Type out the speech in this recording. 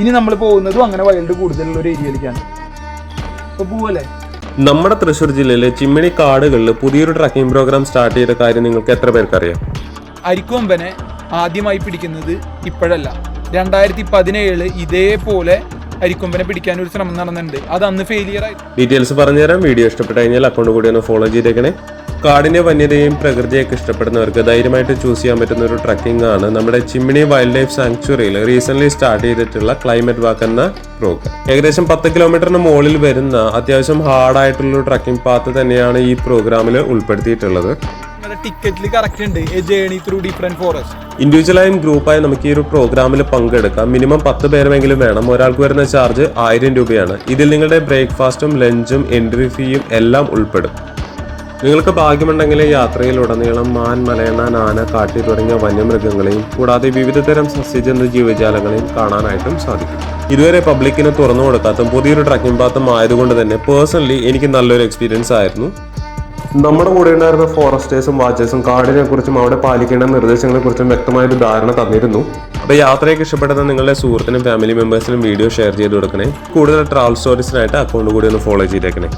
ഇനി നമ്മൾ പോകുന്നതും അങ്ങനെ വൈൽഡ് കൂടുതലുള്ള ഒരു ഏരിയയിലേക്കാണ്. അപ്പൊ പോവല്ലേ? നമ്മുടെ തൃശ്ശൂർ ജില്ലയിലെ ചിമ്മിണി കാടുകളിൽ പുതിയൊരു ട്രക്കിംഗ് പ്രോഗ്രാം സ്റ്റാർട്ട് ചെയ്ത കാര്യം നിങ്ങൾക്ക് എത്ര പേർക്കറിയാം? അരിക്കൊമ്പനെ ആദ്യമായി പിടിക്കുന്നത് ഇപ്പോഴല്ല. രണ്ടായിരത്തി പതിനേഴ് ഇതേപോലെ അരിക്കൊമ്പനെ പിടിക്കാൻ ഒരു ശ്രമം നടന്നിട്ടുണ്ട്. അത് അന്ന് ഫെയിലിയർ ആയി. ഡീറ്റെയിൽസ് പറഞ്ഞുതരാം. വീഡിയോ ഇഷ്ടപ്പെട്ട് കഴിഞ്ഞാൽ അക്കൗണ്ട് കൂടി ഒന്ന് ഫോളോ ചെയ്തേക്കണേ. കാടിന്റെ വന്യതയും പ്രകൃതിയൊക്കെ ഇഷ്ടപ്പെടുന്നവർക്ക് ധൈര്യമായിട്ട് ചൂസ് ചെയ്യാൻ പറ്റുന്ന ഒരു ട്രക്കിംഗ് ആണ് നമ്മുടെ ചിമ്മിണി വൈൽഡ് ലൈഫ് സാങ്ച്വറിയിൽ റീസെന്റ് സ്റ്റാർട്ട് ചെയ്തിട്ടുള്ള ക്ലൈമറ്റ് വാക്ക് എന്ന പ്രോഗ്രാം ഏകദേശം പത്ത് കിലോമീറ്ററിന് മുകളിൽ വരുന്ന അത്യാവശ്യം ഹാർഡായിട്ടുള്ള ട്രക്കിംഗ് പാത്ത് തന്നെയാണ് ഈ പ്രോഗ്രാമിൽ ഉൾപ്പെടുത്തിയിട്ടുള്ളത്. ടിക്കറ്റിൽ കറക്റ്റ് ഉണ്ട്. A journey through different forest ഇൻഡിവിജ്വലായും ഗ്രൂപ്പായും നമുക്ക് ഈ ഒരു പ്രോഗ്രാമിൽ പങ്കെടുക്കാം. മിനിമം പത്ത് പേരുമെങ്കിലും വേണം. ഒരാൾക്ക് വരുന്ന ചാർജ് ആയിരം രൂപയാണ്. ഇതിൽ നിങ്ങളുടെ ബ്രേക്ക്ഫാസ്റ്റും ലഞ്ചും എൻട്രി ഫീയും എല്ലാം ഉൾപ്പെടും. നിങ്ങൾക്ക് ഭാഗ്യമുണ്ടെങ്കിൽ യാത്രയിലുടനീളം മാൻ മലയണ്ണ ആന കാട്ടി തുടങ്ങിയ വന്യമൃഗങ്ങളെയും കൂടാതെ വിവിധതരം സസ്യജന്തു ജീവജാലങ്ങളെയും കാണാനായിട്ടും സാധിക്കും. ഇതുവരെ പബ്ലിക്കിന് തുറന്നു കൊടുക്കാത്ത പുതിയൊരു ട്രക്കിംഗ് പാത്തും ആയതുകൊണ്ട് തന്നെ പേഴ്സണലി എനിക്ക് നല്ലൊരു എക്സ്പീരിയൻസ് ആയിരുന്നു. നമ്മുടെ കൂടെ ഉണ്ടായിരുന്ന ഫോറസ്റ്റേഴ്സും വാച്ചേഴ്സും കാടിനെ കുറിച്ചും അവിടെ പാലിക്കേണ്ട നിർദ്ദേശങ്ങളെ കുറിച്ചും വ്യക്തമായ ഒരു ധാരണ തന്നിരുന്നു. അപ്പോൾ യാത്രയൊക്കെ ഇഷ്ടപ്പെടുന്ന നിങ്ങളുടെ സുഹൃത്തിനും ഫാമിലി മെമ്പേഴ്സിനും വീഡിയോ ഷെയർ ചെയ്ത് കൊടുക്കണേ. കൂടുതൽ ട്രാവൽ സ്റ്റോറീസിനായിട്ട് അക്കൗണ്ട് കൂടി ഒന്ന് ഫോളോ ചെയ്തേക്കണേ.